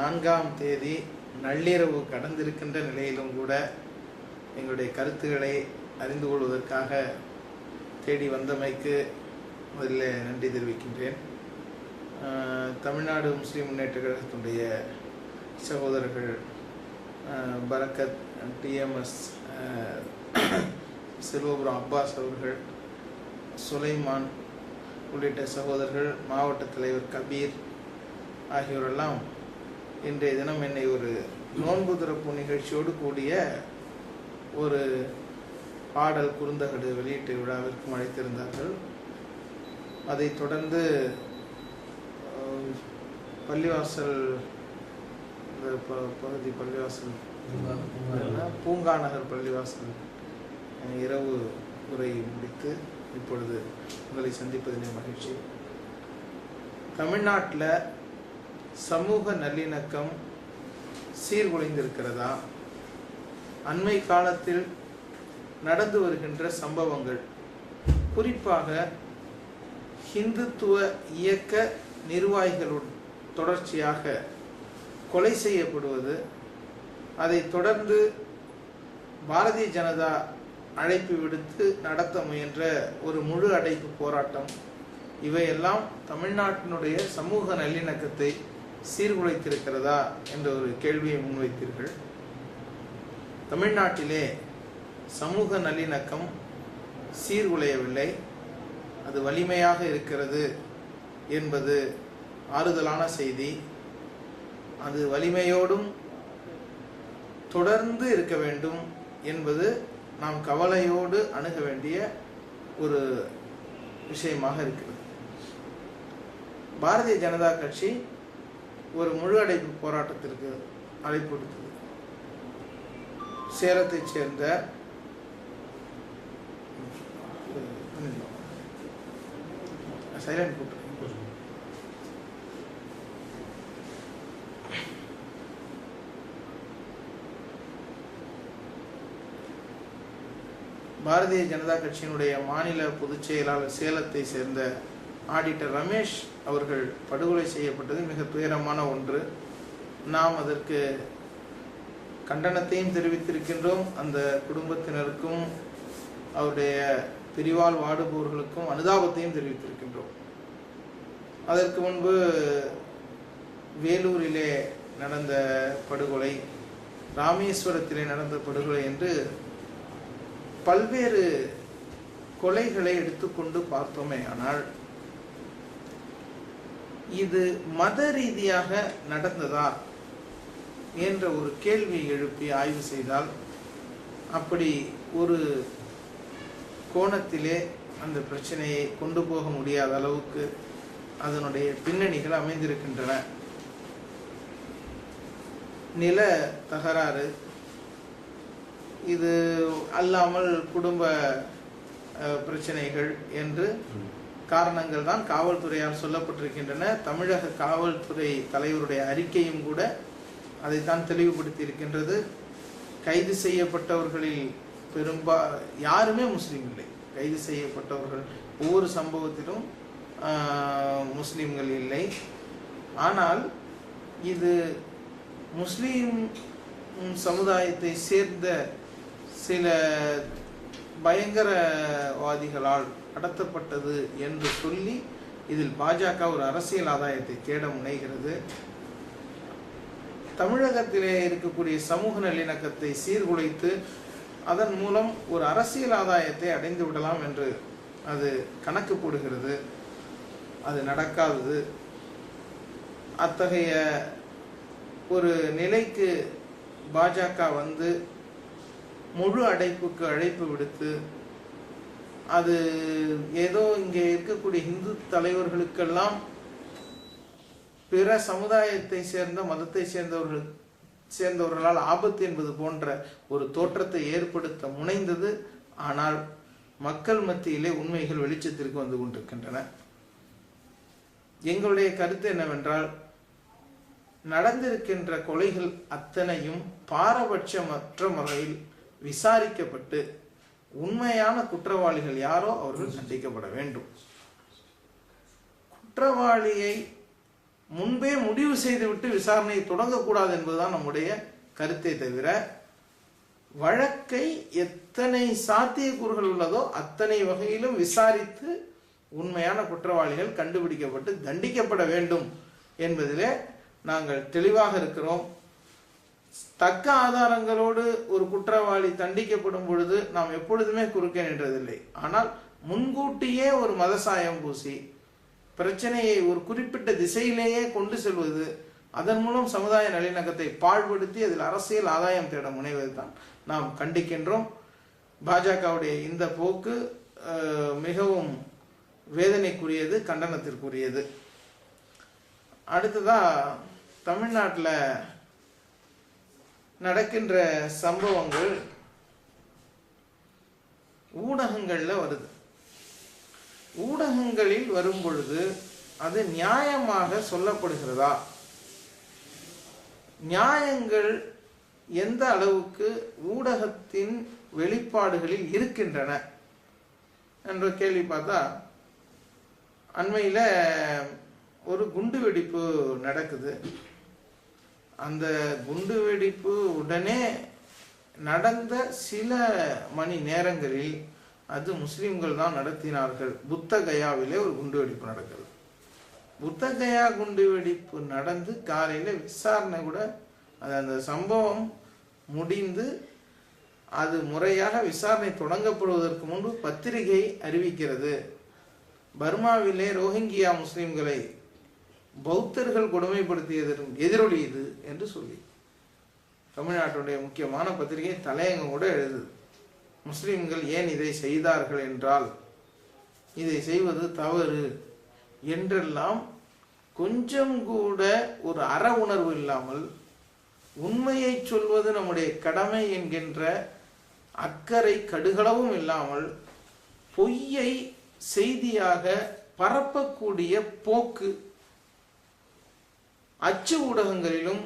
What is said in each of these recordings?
நான்காம் தேதி நள்ளிரவு கடந்திருக்கின்ற நிலையிலும் கூட எங்களுடைய கருத்துக்களை அறிந்து கொள்வதற்காக தேடி வந்தமைக்கு முதல்ல நன்றி தெரிவிக்கின்றேன். தமிழ்நாடு முஸ்லீம் முன்னேற்ற கழகத்தினுடைய சகோதரர்கள் பரக்கத் டிஎம்எஸ் செல்வபுரம் அப்பாஸ் அவர்கள் சுலைமான் உள்ளிட்ட சகோதரர்கள் மாவட்ட தலைவர் கபீர் ஆகியோரெல்லாம் இன்றைய தினம் என்னை ஒரு நோன்பு திறப்பு நிகழ்ச்சியோடு கூடிய ஒரு பாடல் குறுந்தகடு வெளியீட்டு விழாவிற்கும் அழைத்திருந்தார்கள். அதைத் தொடர்ந்து பள்ளிவாசல் ப- பகுதி பள்ளிவாசல் பூங்கா நகர் பள்ளிவாசல் இரவு உரை முடித்து இப்பொழுது உங்களை சந்திப்பதிலே மகிழ்ச்சி. தமிழ்நாட்டில் சமூக நல்லிணக்கம் சீர்குலைந்திருக்கிறதா? அண்மை காலத்தில் நடந்து வருகின்ற சம்பவங்கள். குறிப்பாக ஹிந்துத்துவ இயக்க நிர்வாகிகளுடன் தொடர்ச்சியாக கொலை செய்யப்படுவது அதைத் தொடர்ந்து பாரதிய ஜனதா அழைப்பு விடுத்து நடத்த முயன்ற ஒரு முழு அடைப்பு போராட்டம். இவையெல்லாம் தமிழ்நாட்டினுடைய சமூக நல்லிணக்கத்தை சீர்குலைத்திருக்கிறதா என்ற ஒரு கேள்வியை முன்வைத்தீர்கள். தமிழ்நாட்டிலே சமூக நல்லிணக்கம் சீர்குலையவில்லை. அது வலிமையாக இருக்கிறது என்பது ஆறுதலான செய்தி. அது வலிமையோடும் தொடர்ந்து இருக்க வேண்டும் என்பது நாம் கவலையோடு அணுக வேண்டிய ஒரு விஷயமாக இருக்கிறது. பாரதிய ஜனதா கட்சி ஒரு முழு அடைப்பு போராட்டத்திற்கு அழைப்பு விடுத்தது. சேலத்தைச் சேர்ந்த சைலண்ட் கூட்டம். பாரதிய ஜனதா கட்சியினுடைய மாநில பொதுச் செயலாளர் சேலத்தை சேர்ந்த ஆடிட்டர் ரமேஷ் அவர்கள் படுகொலை செய்யப்பட்டது மிக துயரமான ஒன்று. நாம் அதற்கு கண்டனத்தையும் தெரிவித்திருக்கின்றோம். அந்த குடும்பத்தினருக்கும் அவருடைய பிரிவால் வாடுபவர்களுக்கும் அனுதாபத்தையும் தெரிவித்திருக்கின்றோம். அதற்கு முன்பு வேலூரிலே நடந்த படுகொலை ராமேஸ்வரத்திலே நடந்த படுகொலை என்று பல்வேறு கொலைகளை எடுத்துக்கொண்டு பார்த்தோமே. ஆனால் இது மத ரீதியாக நடந்ததா என்ற ஒரு கேள்வி எழுப்பி ஆய்வு செய்தால் அப்படி ஒரு கோணத்திலே அந்த பிரச்சனையை கொண்டு போக முடியாத அளவுக்கு அதனுடைய பின்னணிகள் அமைந்திருக்கின்றன. நில தகராறு இது அல்லாமல் குடும்ப பிரச்சனைகள் என்று காரணங்கள் தான் காவல்துறையால் சொல்லப்பட்டிருக்கின்றன. தமிழக காவல்துறை தலைவருடைய அறிக்கையும் கூட அதைத்தான் தெளிவுபடுத்தி இருக்கின்றது கைது செய்யப்பட்டவர்களில் பெரும்பா யாருமே முஸ்லீம் இல்லை. கைது செய்யப்பட்டவர்கள் ஒவ்வொரு சம்பவத்திலும் முஸ்லீம்கள் இல்லை. ஆனால் இது முஸ்லீம் சமுதாயத்தை சேர்ந்த சில பயங்கரவாதிகளால் நடத்தப்பட்டது என்று சொல்லி இதில் பாஜக ஒரு அரசியல் ஆதாயத்தை தேட முனைகிறது. தமிழகத்திலே இருக்கக்கூடிய சமூக நல்லிணக்கத்தை சீர்குலைத்து அதன் மூலம் ஒரு அரசியல் ஆதாயத்தை அடைந்து விடலாம் என்று அது கணக்கு போடுகிறது. அது நடக்காதது. அத்தகைய ஒரு நிலைக்கு பாஜக வந்து முழு அடைப்புக்கு அழைப்பு விடுத்து அது ஏதோ இங்கே இருக்கக்கூடிய இந்து தலைவர்களுக்கெல்லாம் பிற சமுதாயத்தை சேர்ந்த மதத்தை சேர்ந்தவர்கள் சேர்ந்தவர்களால் ஆபத்து என்பது போன்ற ஒரு தோற்றத்தை ஏற்படுத்த முனைந்தது. ஆனால் மக்கள் மத்தியிலே உண்மைகள் வெளிச்சத்திற்கு வந்து கொண்டிருக்கின்றன. எங்களுடைய கருத்து என்னவென்றால் நடந்திருக்கின்ற கொலைகள் அத்தனையும் பாரபட்சமற்ற முறையில் விசாரிக்கப்பட்டு உண்மையான குற்றவாளிகள் யாரோ அவர்கள் சந்திக்கப்பட வேண்டும். குற்றவாளியை முன்பே முடிவு செய்துவிட்டு விசாரணையை தொடங்கக்கூடாது என்பதுதான் நம்முடைய கருத்தை தவிர வழக்கை எத்தனை சாத்தியக்கூறுகள் உள்ளதோ அத்தனை வகையிலும் விசாரித்து உண்மையான குற்றவாளிகள் கண்டுபிடிக்கப்பட்டு தண்டிக்கப்பட வேண்டும் என்பதிலே நாங்கள் தெளிவாக இருக்கிறோம். தக்க ஆதாரங்களோடு ஒரு குற்றவாளி தண்டிக்கப்படும் பொழுது நாம் எப்பொழுதுமே குறுக்கே நின்றதில்லை. ஆனால் முன்கூட்டியே ஒரு மதசாயம் பூசி பிரச்சனையை ஒரு குறிப்பிட்ட திசையிலேயே கொண்டு செல்வது அதன் மூலம் சமுதாய நல்லிணக்கத்தை பாழ்படுத்தி அதில் அரசியல் ஆதாயம் தேட முனைவது தான் நாம் கண்டிக்கின்றோம். பாஜகவுடைய இந்த போக்கு மிகவும் வேதனைக்குரியது கண்டனத்திற்குரியது. அடுத்ததா தமிழ்நாட்டில் நடக்கின்ற சம்பவங்கள் ஊடகங்களில் வருது. ஊடகங்களில் வரும் பொழுது அது நியாயமாக சொல்லப்படுகிறதா? நியாயங்கள் எந்த அளவுக்கு ஊடகத்தின் வெளிப்பாடுகளில் இருக்கின்றன என்ற கேள்வி பார்த்தா அண்மையில் ஒரு குண்டு வெடிப்பு நடக்குது. அந்த குண்டு வெடிப்பு உடனே நடந்த சில மணி நேரங்களில் அது முஸ்லிம்கள் தான் நடத்தினார்கள். புத்த கயாவிலே ஒரு குண்டு வெடிப்பு நடக்கிறது புத்த கயா குண்டு வெடிப்பு நடந்து காலையில் விசாரணை கூட அது அந்த சம்பவம் முடிந்து அது முறையாக விசாரணை தொடங்கப்படுவதற்கு முன்பு பத்திரிகை அறிவிக்கிறது. பர்மாவிலே ரோஹிங்கியா முஸ்லிம்களை பௌத்தர்கள் கொடுமைப்படுத்தியதும் எதிரொலி இது என்று சொல்லி. தமிழ்நாட்டுடைய முக்கியமான பத்திரிகை தலையங்கம் கூட எழுதுது. முஸ்லிம்கள் ஏன் இதை செய்தார்கள் என்றால் இதை செய்வது தவறு என்றெல்லாம் கொஞ்சம் கூட ஒரு அற உணர்வு இல்லாமல் உண்மையை சொல்வது நம்முடைய கடமை என்கின்ற அக்கறை கடுகளவும் இல்லாமல் பொய்யை செய்தியாக பரப்பக்கூடிய போக்கு அச்சு ஊடகங்களிலும்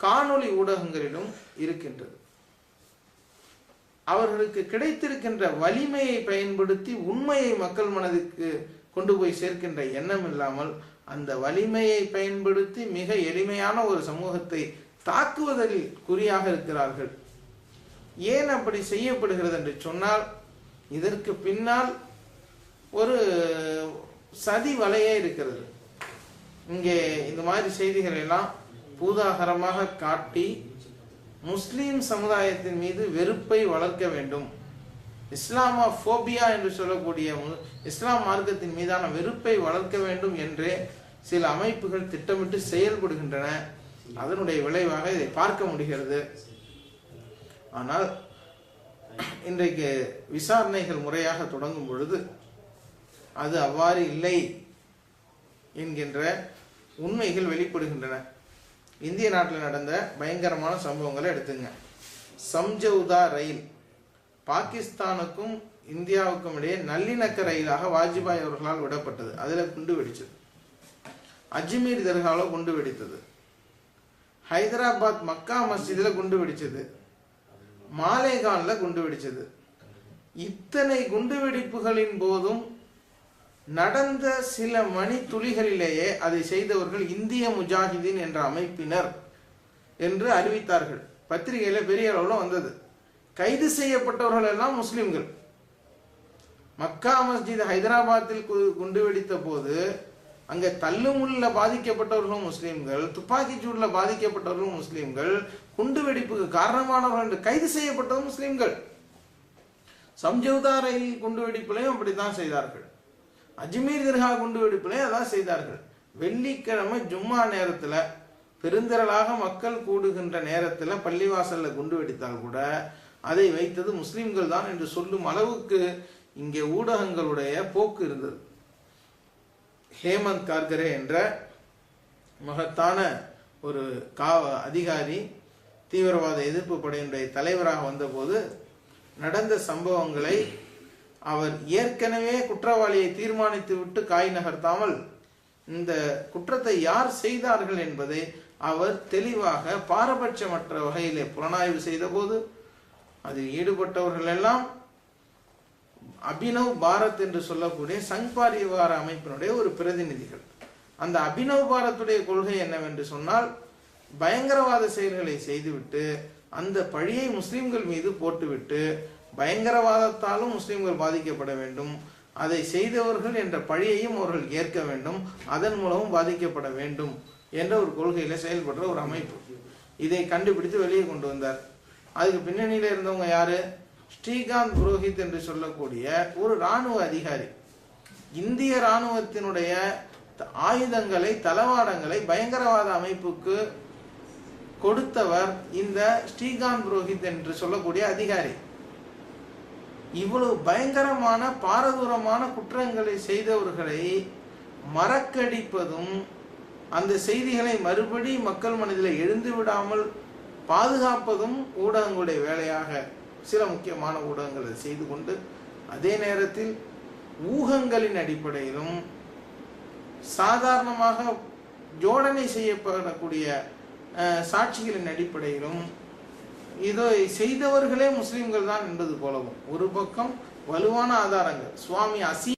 காணொளி ஊடகங்களிலும் இருக்கின்றது. அவர்களுக்கு கிடைத்திருக்கின்ற வலிமையை பயன்படுத்தி உண்மையை மக்கள் மனதுக்கு கொண்டு போய் சேர்க்கின்ற எண்ணம் இல்லாமல் அந்த வலிமையை பயன்படுத்தி மிக எளிமையான ஒரு சமூகத்தை தாக்குவதில் குறியாக இருக்கிறார்கள். ஏன் அப்படி செய்யப்படுகிறது என்று சொன்னால் இதற்கு பின்னால் ஒரு சதி வலையே இருக்கிறது. இங்கே இந்த மாதிரி செய்திகள் எல்லாம் பூதாகரமாக காட்டி முஸ்லீம் சமுதாயத்தின் மீது வெறுப்பை வளர்க்க வேண்டும். இஸ்லாமா ஃபோபியா என்று சொல்லக்கூடிய மு- இஸ்லாம் மார்க்கத்தின் மீதான வெறுப்பை வளர்க்க வேண்டும் என்றே சில அமைப்புகள் திட்டமிட்டு செயல்படுகின்றன. அதனுடைய விளைவாக இதை பார்க்க முடிகிறது. ஆனால் இன்றைக்கு விசாரணைகள் முறையாக தொடங்கும் பொழுது அது அவ்வாறு இல்லை என்கின்ற உண்மைகள் வெளிப்படுகின்றன. இந்திய நாட்டில் நடந்த பயங்கரமான சம்பவங்களை எடுத்துங்க. சம்ஜவுதா ரயில். பாகிஸ்தானுக்கும் இந்தியாவுக்கும் இடையே நல்லிணக்க ரயிலாக வாஜ்பாய் அவர்களால் விடப்பட்டது. அதில் குண்டு வெடிச்சது. அஜ்மீர் தர்காவில் குண்டு வெடித்தது. ஹைதராபாத் மக்கா மஸ்ஜிதில் குண்டு வெடிச்சது. மாலேகானில் குண்டு வெடிச்சது. இத்தனை குண்டு வெடிப்புகளின் போதும் நடந்த சில மணி துளிகளிலேயே அதை செய்தவர்கள் இந்திய முஜாஹிதீன் என்ற அமைப்பினர் என்று அறிவித்தார்கள். பத்திரிகையில பெரிய அளவில் வந்தது. கைது செய்யப்பட்டவர்கள் எல்லாம் முஸ்லிம்கள். மக்கா மஸ்ஜித் ஹைதராபாத்தில் கு- குண்டு வெடித்த போது அங்கே தள்ளுமுள்ள பாதிக்கப்பட்டவர்களும் முஸ்லீம்கள் துப்பாக்கிச் சூடில் பாதிக்கப்பட்டவர்களும் முஸ்லீம்கள் குண்டு வெடிப்புக்கு காரணமானவர்கள் என்று கைது செய்யப்பட்டதும் முஸ்லீம்கள். சம்ஜௌதா ரயில் குண்டு வெடிப்புலையும் அப்படித்தான் செய்தார்கள். அஜ்மீர் தர்கா குண்டு வெடிப்புலையும் அதான் செய்தார்கள். வெள்ளிக்கிழமை ஜும்மா நேரத்தில் பெருந்திரளாக மக்கள் கூடுகின்ற நேரத்தில் பள்ளிவாசலில் குண்டு வெடித்தால் கூட அதை வைத்தது முஸ்லிம்கள் தான் என்று சொல்லும் அளவுக்கு இங்கே ஊடகங்களுடைய போக்கு இருந்தது. ஹேமந்த் கார்கரே என்ற மகத்தான ஒரு காவ அதிகாரி தீவிரவாத எதிர்ப்பு படையினுடைய தலைவராக வந்தபோது நடந்த சம்பவங்களை அவர் ஏற்கனவே குற்றவாளியை தீர்மானித்து விட்டு காய் நகர்த்தாமல் இந்த குற்றத்தை யார் செய்தார்கள் என்பதை அவர் தெளிவாக பாரபட்சமற்ற வகையிலே புலனாய்வு செய்தபோது அதில் ஈடுபட்டவர்கள் எல்லாம் அபினவ் பாரத் என்று சொல்லக்கூடிய சங் பரிவார அமைப்பினுடைய ஒரு பிரதிநிதிகள். அந்த அபினவ் பாரத்துடைய கொள்கை என்னவென்று சொன்னால் பயங்கரவாத செயல்களை செய்துவிட்டு அந்த பழியை முஸ்லிம்கள் மீது போட்டுவிட்டு பயங்கரவாதத்தாலும் முஸ்லிம்கள் பாதிக்கப்பட வேண்டும். அதை செய்தவர்கள் என்ற பழியையும் அவர்கள் ஏற்க வேண்டும். அதன் மூலமும் பாதிக்கப்பட வேண்டும் என்ற ஒரு கொள்கையில செயல்படுற ஒரு அமைப்பு. இதை கண்டுபிடித்து வெளியே கொண்டு வந்தார். அதுக்கு பின்னணியில இருந்தவங்க யாரு? ஸ்ரீகாந்த் புரோஹித் என்று சொல்லக்கூடிய ஒரு ராணுவ அதிகாரி. இந்திய ராணுவத்தினுடைய ஆயுதங்களை தளவாடங்களை பயங்கரவாத அமைப்புக்கு கொடுத்தவர் இந்த ஸ்ரீகாந்த் புரோஹித் என்று சொல்லக்கூடிய அதிகாரி. இவ்வளவு பயங்கரமான பாரதூரமான குற்றங்களை செய்தவர்களை மறக்கடிப்பதும் அந்த செய்திகளை மறுபடி மக்கள் மனதில் எழுந்து விடாமல் பாதுகாப்பதும் ஊடகங்களுடைய வேலையாக சில முக்கியமான ஊடகங்கள் அதை செய்து கொண்டு அதே நேரத்தில் ஊகங்களின் அடிப்படையிலும் சாதாரணமாக ஜோடனை செய்யப்படக்கூடிய சாட்சிகளின் அடிப்படையிலும் இதை செய்தவர்களே முஸ்லிம்கள் தான் என்பது போலவும். ஒரு பக்கம் வலுவான ஆதாரங்கள். சுவாமி அசி